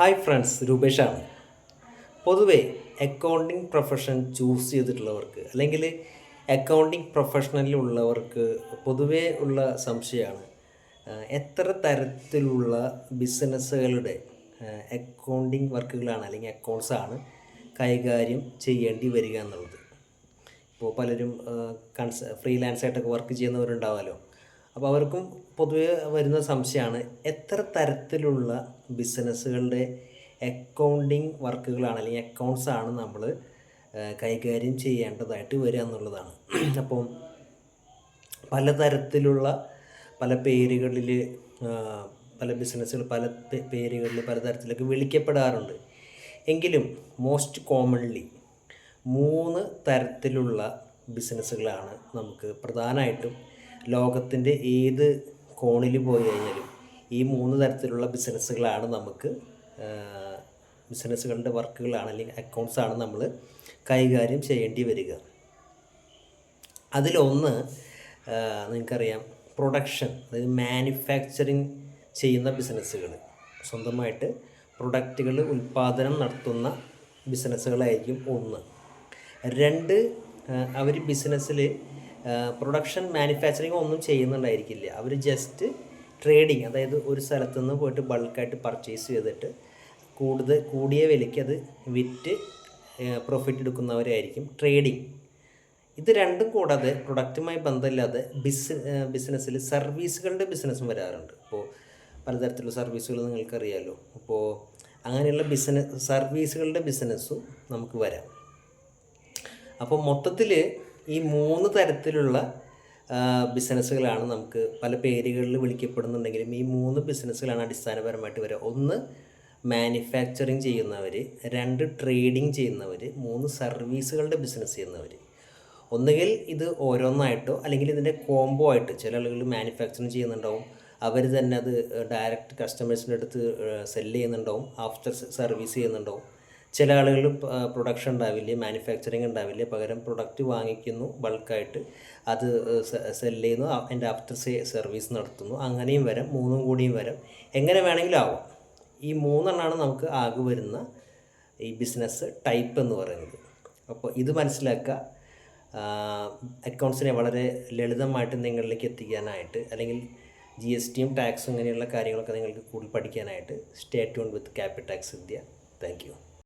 Hi friends രൂപേഷാണ് പൊതുവെ accounting profession choose ചെയ്തിട്ടുള്ളവർക്ക് അല്ലെങ്കിൽ accounting പ്രൊഫഷണലിലുള്ളവർക്ക് പൊതുവേ ഉള്ള സംശയമാണ്. എത്ര തരത്തിലുള്ള ബിസിനസ്സുകളുടെ അക്കൗണ്ടിങ് വർക്കുകളാണ് അല്ലെങ്കിൽ അക്കൗണ്ട്സാണ് കൈകാര്യം ചെയ്യേണ്ടി വരിക എന്നുള്ളത്? ഇപ്പോൾ പലരും കൺസ ഫ്രീലാൻസായിട്ടൊക്കെ വർക്ക് ചെയ്യുന്നവരുണ്ടാവുമല്ലോ അപ്പോൾ അവർക്കും പൊതുവെ വരുന്ന സംശയമാണ് എത്ര തരത്തിലുള്ള ബിസിനസ്സുകളുടെ അക്കൗണ്ടിങ് വർക്കുകളാണ് അല്ലെങ്കിൽ അക്കൗണ്ട്സ് ആണ് നമ്മൾ കൈകാര്യം ചെയ്യേണ്ടതായിട്ട് വരിക എന്നുള്ളതാണ്. അപ്പം പലതരത്തിലുള്ള പല പേരുകളിൽ പല ബിസിനസ്സുകൾ പല പേരുകളിൽ പലതരത്തിലൊക്കെ വിളിക്കപ്പെടാറുണ്ട്. എങ്കിലും മോസ്റ്റ് കോമൺലി മൂന്ന് തരത്തിലുള്ള ബിസിനസ്സുകളാണ് നമുക്ക് പ്രധാനമായിട്ടും ലോകത്തിന്റെ ഏത് കോണിൽ പോയി കഴിഞ്ഞാലും ഈ മൂന്ന് തരത്തിലുള്ള ബിസിനസ്സുകളാണ് നമുക്ക് ബിസിനസ്സുകളുടെ വർക്കുകളാണ് അല്ലെങ്കിൽ അക്കൗണ്ട്സ് ആണ് നമ്മൾ കൈകാര്യം ചെയ്യേണ്ടി വരിക. അതിലൊന്ന് നിങ്ങൾക്കറിയാം പ്രൊഡക്ഷൻ അതായത് മാനുഫാക്ചറിങ് ചെയ്യുന്ന ബിസിനസ്സുകൾ. സ്വന്തമായിട്ട് പ്രൊഡക്റ്റുകൾ ഉൽപ്പാദനം നടത്തുന്ന ബിസിനസ്സുകളായിരിക്കും ഒന്ന്. രണ്ട് അവർ ബിസിനസ്സിൽ പ്രൊഡക്ഷൻ മാനുഫാക്ചറിങ് ഒന്നും ചെയ്യുന്നുണ്ടായിരിക്കില്ല. അവർ ജസ്റ്റ് ട്രേഡിങ് അതായത് ഒരു സ്ഥലത്ത് നിന്ന് പോയിട്ട് ബൾക്കായിട്ട് പർച്ചേസ് ചെയ്തിട്ട് കൂടുതൽ കൂടിയ വിലയ്ക്ക് അത് വിറ്റ് പ്രോഫിറ്റ് എടുക്കുന്നവരായിരിക്കും ട്രേഡിങ് ഇത് രണ്ടും കൂടാതെ പ്രൊഡക്റ്റുമായി ബന്ധമില്ലാതെ ബിസ് ബിസിനസ്സിൽ സർവീസുകളുടെ ബിസിനസ്സും വരാറുണ്ട്. ഇപ്പോൾ പലതരത്തിലുള്ള സർവീസുകൾ നിങ്ങൾക്കറിയാമല്ലോ അപ്പോൾ അങ്ങനെയുള്ള ബിസിനസ് സർവീസുകളുടെ ബിസിനസ്സും നമുക്ക് വരാം. അപ്പോൾ മൊത്തത്തിൽ ഈ മൂന്ന് തരത്തിലുള്ള ബിസിനസ്സുകളാണ് നമുക്ക് പല പേരുകളിൽ വിളിക്കപ്പെടുന്നുണ്ടെങ്കിലും ഈ മൂന്ന് ബിസിനസ്സുകളാണ് അടിസ്ഥാനപരമായിട്ട് വരിക. ഒന്ന് മാനുഫാക്ചറിങ് ചെയ്യുന്നവർ രണ്ട് ട്രേഡിങ് ചെയ്യുന്നവർ മൂന്ന് സർവീസുകളുടെ ബിസിനസ് ചെയ്യുന്നവർ ഒന്നുകിൽ ഇത് ഓരോന്നായിട്ടോ അല്ലെങ്കിൽ ഇതിന്റെ കോംബോ ആയിട്ട് ചില ആളുകൾ മാനുഫാക്ചറിങ് ചെയ്യുന്നുണ്ടാവും. അവർ തന്നെ അത് ഡയറക്റ്റ് കസ്റ്റമേഴ്സിന്റെ അടുത്ത് സെല്ല് ചെയ്യുന്നുണ്ടാവും. ആഫ്റ്റർ സർവീസ് ചെയ്യുന്നുണ്ടാവും. ചില ആളുകൾ പ്രൊഡക്ഷൻ ഉണ്ടാവില്ല മാനുഫാക്ചറിങ് ഉണ്ടാവില്ല പകരം പ്രൊഡക്റ്റ് വാങ്ങിക്കുന്നു ബൾക്കായിട്ട് അത് സെല്ല് ചെയ്യുന്നു അതിന്റെ ആഫ്റ്റർ സർവീസ് നടത്തുന്നു. അങ്ങനെയും വരാം മൂന്നും കൂടിയും വരാം. എങ്ങനെ വേണമെങ്കിലും ആവാം. ഈ മൂന്നെണ്ണമാണ് നമുക്ക് ആകെ വരുന്ന ഈ ബിസിനസ് ടൈപ്പ് എന്ന് പറയുന്നത്. അപ്പോൾ ഇത് മനസ്സിലാക്കുക അക്കൗണ്ട്സിനെ വളരെ ലളിതമായിട്ട് നിങ്ങളിലേക്ക് എത്തിക്കാനായിട്ട് അല്ലെങ്കിൽ ജി എസ് ടിയും ടാക്സും ഇങ്ങനെയുള്ള കാര്യങ്ങളൊക്കെ നിങ്ങൾക്ക് കൂടുതൽ പഠിക്കാനായിട്ട് stay tune with Capitax Vidya thank you